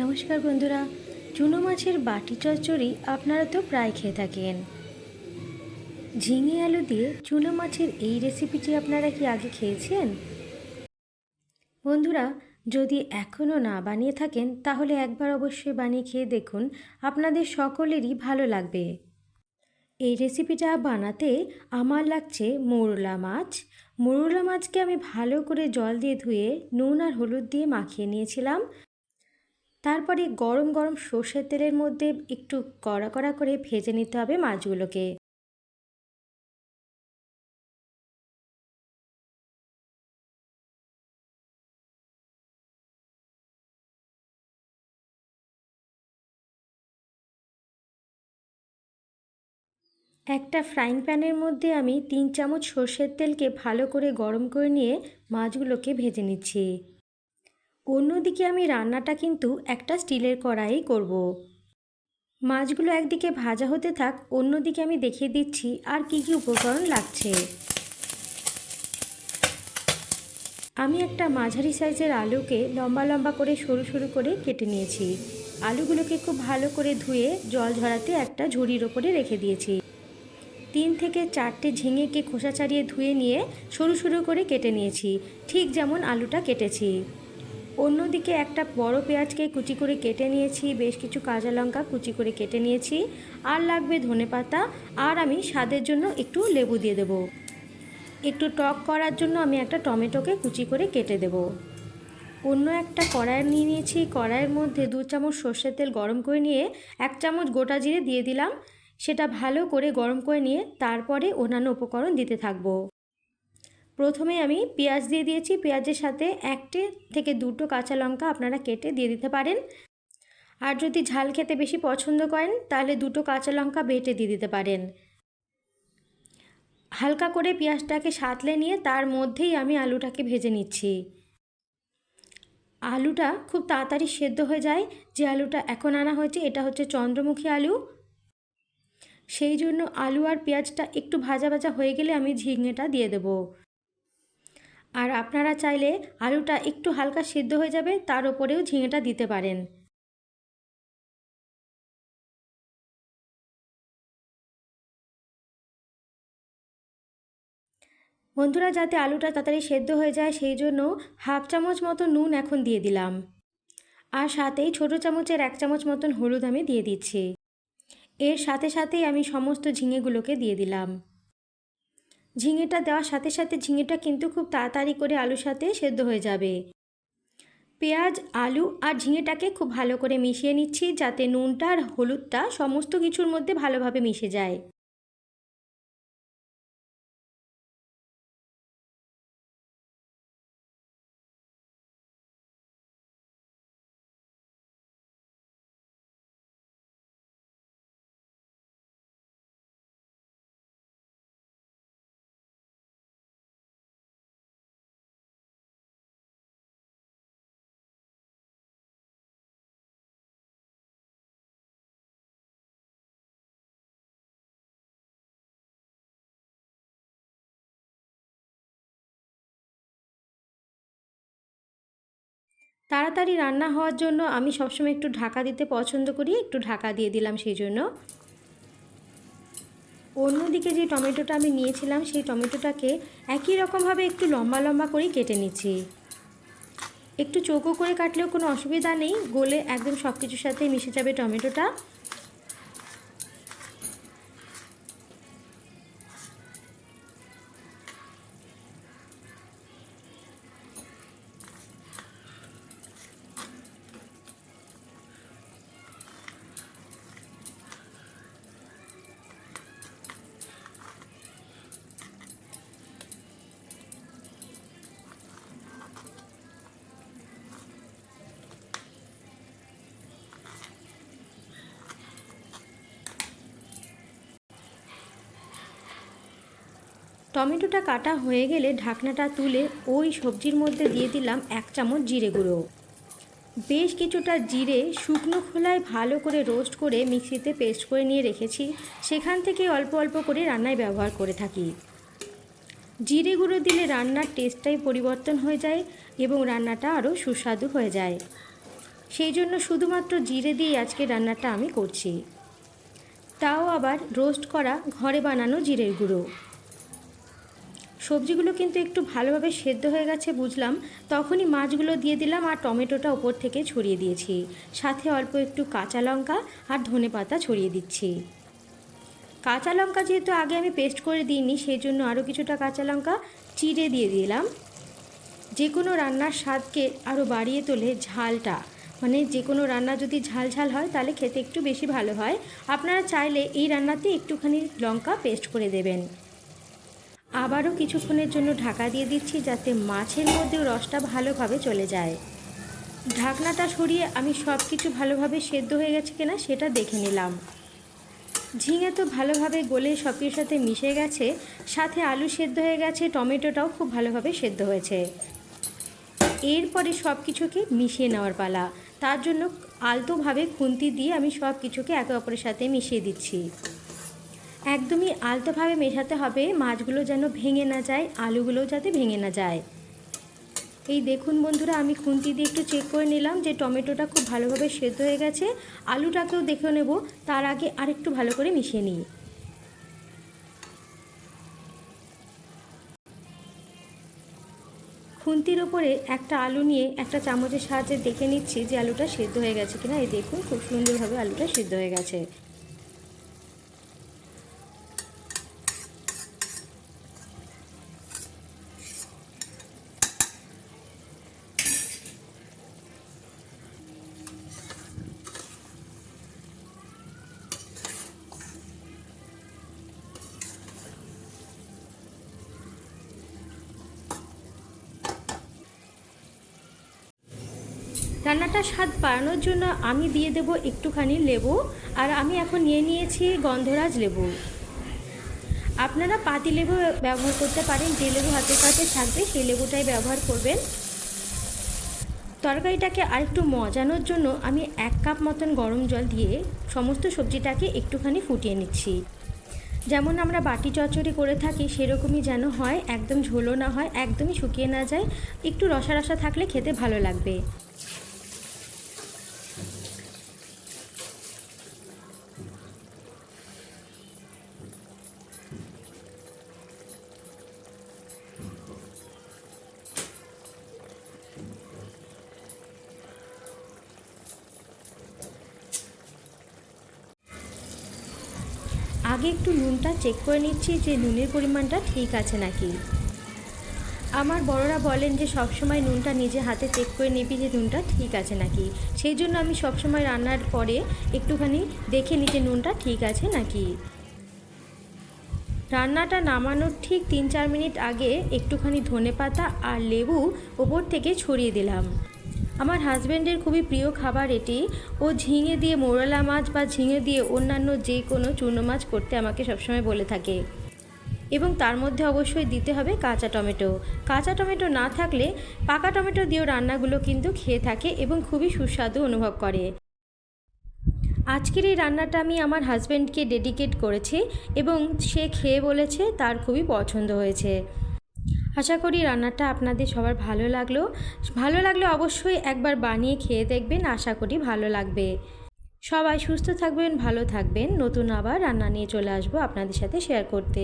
নমস্কার বন্ধুরা, চুনো মাছের বাটি চচ্চড়ি আপনারা তো প্রায় খেয়ে থাকেন। ঝিঙে আলু দিয়ে চুনো মাছের এই রেসিপিটি আপনারা কি আগে খেয়েছেন? বন্ধুরা, যদি এখনও না বানিয়ে থাকেন, তাহলে একবার অবশ্যই বানিয়ে খেয়ে দেখুন, আপনাদের সকলেরই ভালো লাগবে। এই রেসিপিটা বানাতে আমার লাগছে মোরলা মাছ। মোরলা মাছকে আমি ভালো করে জল দিয়ে ধুয়ে নুন আর হলুদ দিয়ে মাখিয়ে নিয়েছিলাম। তারপরে গরম গরম সর্ষের তেলের মধ্যে একটু কড়া কড়া করে ভেজে নিতে হবে মাছগুলোকে। একটা ফ্রাইং প্যানের মধ্যে আমি তিন চামচ সর্ষের তেলকে ভালো করে গরম করে নিয়ে মাছগুলোকে ভেজে নিচ্ছি। অন্যদিকে আমি রান্নাটা কিন্তু একটা স্টিলের কড়াই করব। মাছগুলো একদিকে ভাজা হতে থাক, অন্যদিকে আমি দেখিয়ে দিচ্ছি আর কি কি উপকরণ লাগছে। আমি একটা মাঝারি সাইজের আলুকে লম্বা লম্বা করে সরু সরু করে কেটে নিয়েছি। আলুগুলোকে খুব ভালো করে ধুয়ে জল ঝরাতে একটা ঝুড়ির ওপরে রেখে দিয়েছি। তিন থেকে চারটে ঝিঙেকে খোসা ছাড়িয়ে ধুয়ে নিয়ে সরু সরু করে কেটে নিয়েছি। ঠিক যেমন আলুটা কেটেছি। অন্যদিকে একটা বড় পেঁয়াজকে কুচি করে কেটে নিয়েছি, বেশ কিছু কাঁচা লঙ্কা কুচি করে কেটে নিয়েছি। আর লাগবে ধনে পাতা, আর আমি স্বাদের জন্য একটু লেবু দিয়ে দেবো। একটু টক করার জন্য আমি একটা টমেটোকে কুচি করে কেটে দেব। অন্য একটা কড়াই নিয়ে নিয়েছি, কড়াইয়ের মধ্যে দু চামচ সর্ষের তেল গরম করে নিয়ে এক চামচ গোটা জিরে দিয়ে দিলাম। সেটা ভালো করে গরম করে নিয়ে তারপরে অন্যান্য উপকরণ দিতে থাকব। প্রথমে আমি পেঁয়াজ দিয়ে দিয়েছি। পেঁয়াজের সাথে একটি থেকে দুটো কাঁচা লঙ্কা আপনারা কেটে দিয়ে দিতে পারেন। আর যদি ঝাল খেতে বেশি পছন্দ করেন, তাহলে দুটো কাঁচা লঙ্কা বেটে দিয়ে দিতে পারেন। হালকা করে পেঁয়াজটাকে সাঁতলে নিয়ে তার মধ্যেই আমি আলুটাকে ভেজে নিচ্ছি। আলুটা খুব তাড়াতাড়ি সেদ্ধ হয়ে যায়। যে আলুটা এখন আনা হয়েছে, এটা হচ্ছে চন্দ্রমুখী আলু। সেই জন্য আলু আর পেঁয়াজটা একটু ভাজা ভাজা হয়ে গেলে আমি ঝিঙেটা দিয়ে দেবো। আর আপনারা চাইলে আলুটা একটু হালকা সিদ্ধ হয়ে যাবে, তার ওপরেও ঝিঙেটা দিতে পারেন। বন্ধুরা, যাতে আলুটা তাড়াতাড়ি সেদ্ধ হয়ে যায়, সেই জন্য হাফ চামচ মতো নুন এখন দিয়ে দিলাম। আর সাথেই ছোটো চামচের এক চামচ মতন হলুদ আমি দিয়ে দিচ্ছি। এর সাথে সাথেই আমি সমস্ত ঝিঙেগুলোকে দিয়ে দিলাম। ঝিঙেটা দেওয়ার সাথে সাথে ঝিঙেটা কিন্তু খুব তাড়াতাড়ি করে আলুর সাথে সেদ্ধ হয়ে যাবে। পেঁয়াজ, আলু আর ঝিঙেটাকে খুব ভালো করে মিশিয়ে নিচ্ছি যাতে নুনটা আর হলুদটা সমস্ত কিছুর মধ্যে ভালোভাবে মিশে যায়। তাড়াতাড়ি রান্না হওয়ার জন্য আমি সবসময় একটু ঢাকা দিতে পছন্দ করি, একটু ঢাকা দিয়ে দিলাম সেই জন্য অন্যদিকে যে টমেটোটা আমি নিয়েছিলাম, সেই টমেটোটাকে একই রকমভাবে একটু লম্বা লম্বা করে কেটে নিচ্ছি। একটু চৌকো করে কাটলেও কোনো অসুবিধা নেই, গোলে একদম সব কিছুর সাথে মিশে যাবে টমেটোটা। টমেটোটা কাটা হয়ে গেলে ঢাকনাটা তুলে ওই সবজির মধ্যে দিয়ে দিলাম এক চামচ জিরে গুঁড়ো। বেশ কিছুটা জিরে শুকনো খোলায় ভালো করে রোস্ট করে মিক্সিতে পেস্ট করে নিয়ে রেখেছি। সেখান থেকে অল্প অল্প করে রান্নায় ব্যবহার করে থাকি। জিরে গুঁড়ো দিলে রান্নার টেস্টটাই পরিবর্তন হয়ে যায় এবং রান্নাটা আরও সুস্বাদু হয়ে যায়। সেই জন্য শুধুমাত্র জিরে দিয়ে আজকে রান্নাটা আমি করছি। তাও আবার রোস্ট করা ঘরে বানানো জিরের গুঁড়ো। সবজিগুলো কিন্তু একটু ভালোভাবে সেদ্ধ হয়ে গেছে বুঝলাম। তখনই মাছগুলো দিয়ে দিলাম আর টমেটোটা ওপর থেকে ছড়িয়ে দিয়েছি। সাথে অল্প একটু কাঁচা লঙ্কা আর ধনে পাতা ছড়িয়ে দিচ্ছি। কাঁচা লঙ্কা যেহেতু আগে আমি পেস্ট করে দিইনি, সেই জন্য আরও কিছুটা কাঁচা লঙ্কা চিড়ে দিয়ে দিলাম। যে কোনো রান্নার স্বাদকে আরও বাড়িয়ে তোলে ঝালটা। মানে যে কোনো রান্না যদি ঝাল ঝাল হয়, তাহলে খেতে একটু বেশি ভালো হয়। আপনারা চাইলে এই রান্নাতে একটুখানি লঙ্কা পেস্ট করে দেবেন। আবারও কিছুক্ষণের জন্য ঢাকা দিয়ে দিচ্ছি যাতে মাছের মধ্যেও রসটা ভালোভাবে চলে যায়। ঢাকনাটা সরিয়ে আমি সব কিছু ভালোভাবে সেদ্ধ হয়ে গেছে কিনা সেটা দেখে নিলাম। ঝিঙে তো ভালোভাবে গলে সব সাথে মিশে গেছে, সাথে আলু সেদ্ধ হয়ে গেছে, টমেটোটাও খুব ভালোভাবে সেদ্ধ হয়েছে। এরপরে সব কিছুকে মিশিয়ে নেওয়ার পালা। তার জন্য আলতোভাবে খুন্তি দিয়ে আমি সব কিছুকে একে অপরের সাথে মিশিয়ে দিচ্ছি। একদমই আলতোভাবে মেশাতে হবে, মাছগুলো যেন ভেঙে না যায়, আলুগুলোও যাতে ভেঙে না যায়। এই দেখুন বন্ধুরা, আমি খুন্তি দিয়ে একটু চেক করে নিলাম যে টমেটোটা খুব ভালোভাবে সেদ্ধ হয়ে গেছে। আলুটাকেও দেখে নেব, তার আগে আরেকটু ভালো করে মিশিয়ে নিই। খুন্তির ওপরে একটা আলু নিয়ে একটা চামচের সাহায্যে দেখে নিচ্ছি যে আলুটা সেদ্ধ হয়ে গেছে কিনা। এই দেখুন, খুব সুন্দরভাবে আলুটা সেদ্ধ হয়ে গেছে। রান্নাটা স্বাদ বাড়ানোর জন্য আমি দিয়ে দেব একটুখানি লেবু আর আমি এখন নিয়ে নিয়েছি গন্ধরাজ লেবু। আপনারা পাতি লেবু ব্যবহার করতে পারেন, যে লেবু হাতের কাছে থাকবে সেই লেবুটাই ব্যবহার করবেন। তরকারিটাকে আরেকটু মজানোর জন্য আমি এক কাপ মতন গরম জল দিয়ে সমস্ত সবজিটাকে একটুখানি ফুটিয়ে নিচ্ছি। যেমন আমরা বাটি চচ্চড়ি করে থাকি, সেরকমই যেন হয়, একদম ঝোলো না হয়, একদমই শুকিয়ে না যায়, একটু রসা রসা থাকলে খেতে ভালো লাগবে। আগে একটু নুনটা চেক করে নিচ্ছি যে নুনের পরিমাণটা ঠিক আছে নাকি। আমার বড়রা বলেন যে সবসময় নুনটা নিজে হাতে চেক করে নিবি যে নুনটা ঠিক আছে নাকি। সেই জন্য আমি সবসময় রান্নার পরে একটুখানি দেখে নিই যে নুনটা ঠিক আছে নাকি। রান্নাটা নামানোর ঠিক তিন চার মিনিট আগে একটুখানি ধনেপাতা আর লেবু ওপর থেকে ছড়িয়ে দিলাম। আমার হাজব্যান্ডের খুবই প্রিয় খাবার এটি। ও ঝিঙে দিয়ে মোরলা মাছ বা ঝিঙে দিয়ে অন্যান্য যে কোনো চূর্ণ মাছ করতে আমাকে সবসময় বলে থাকে। এবং তার মধ্যে অবশ্যই দিতে হবে কাঁচা টমেটো। কাঁচা টমেটো না থাকলে পাকা টমেটো দিয়েও রান্নাগুলো কিন্তু খেয়ে থাকে এবং খুবই সুস্বাদু অনুভব করে। আজকের এই রান্নাটা আমি আমার হাজব্যান্ডকে ডেডিকেট করেছি এবং সে খেয়ে বলেছে তার খুবই পছন্দ হয়েছে। আশা করি রান্নাটা আপনাদের সবার ভালো লাগল। ভালো লাগলে অবশ্যই একবার বানিয়ে খেয়ে দেখবেন, আশা করি ভালো লাগবে। সবাই সুস্থ থাকবেন, ভালো থাকবেন। নতুন আবার রান্না নিয়ে চলে আসব আপনাদের সাথে শেয়ার করতে।